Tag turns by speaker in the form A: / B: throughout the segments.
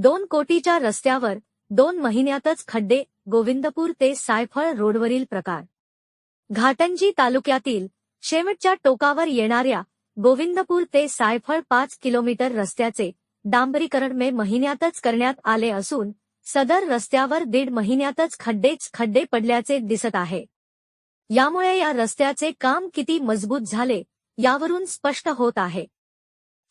A: दोन कोटीच्या रस्त्यावर दोन महिन्यातच खड्डे गोविंदपूर ते सायफळ रोडवरील प्रकार. घाटंजी तालुक्यातील शेवटच्या टोकावर येणाऱ्या गोविंदपूर ते सायफळ पाच किलोमीटर रस्त्याचे डांबरीकरण मे महिन्यातच करण्यात आले असून सदर रस्त्यावर दीड महिन्यातच खड्डेच खड्डे पडल्याचे दिसत आहे. यामुळे या रस्त्याचे काम किती मजबूत झाले यावरून स्पष्ट होत आहे.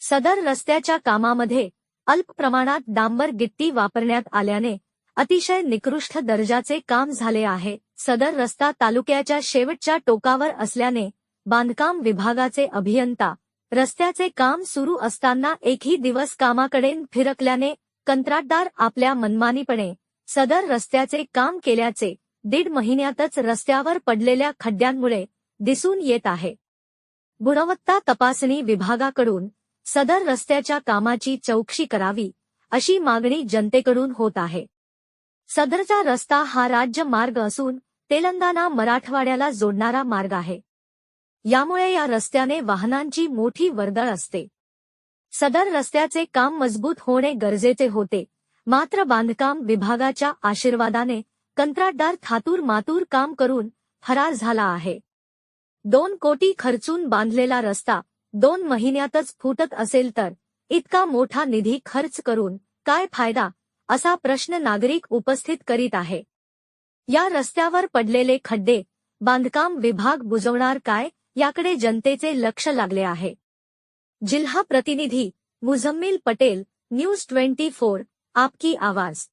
A: सदर रस्त्याच्या कामामध्ये अल्प प्रमाणात डांबर गिट्टी वापरण्यात आल्याने अतिशय निकृष्ट दर्जाचे काम झाले आहे. सदर रस्ता तालुक्याच्या शेवटच्या टोकावर असल्याने बांधकाम विभागाचे अभियंता रस्त्याचे काम सुरू असताना एकही दिवस कामाकडे फिरकल्याने कंत्राटदार आपल्या मनमानीपणे सदर रस्त्याचे काम केल्याचे दीड महिन्यातच रस्त्यावर पडलेल्या खड्ड्यांमुळे दिसून येत आहे. गुणवत्ता तपासणी विभागाकडून सदर रस्त्याच्या कामाची चौकशी करावी अशी मागणी जनतेकडून होत आहे. सदरचा रस्ता हा राज्य मार्ग असून तेलंगणा मराठवाड्याला जोडणारा मार्ग आहे. यामुळे या रस्त्याने वाहनांची मोठी वर्दळ असते. सदर रस्त्याचे काम मजबूत होणे गरजेचे होते. मात्र बांधकाम विभागाच्या आशीर्वादाने कंत्राटदार थातूर मातूर काम करून फरार झाला आहे. दोन कोटी खर्चून बांधलेला रस्ता दोन महिन्यातच फुटत असेल तर इतका मोठा निधी खर्च करून काय फायदा असा प्रश्न नागरिक उपस्थित करीत आहे. या रस्त्यावर पडलेले खड्डे बांधकाम विभाग बुजवणार काय याकडे जनतेचे लक्ष लागले आहे. जिल्हा प्रतिनिधी Muzammil Patel news twenty four आपकी आवाज.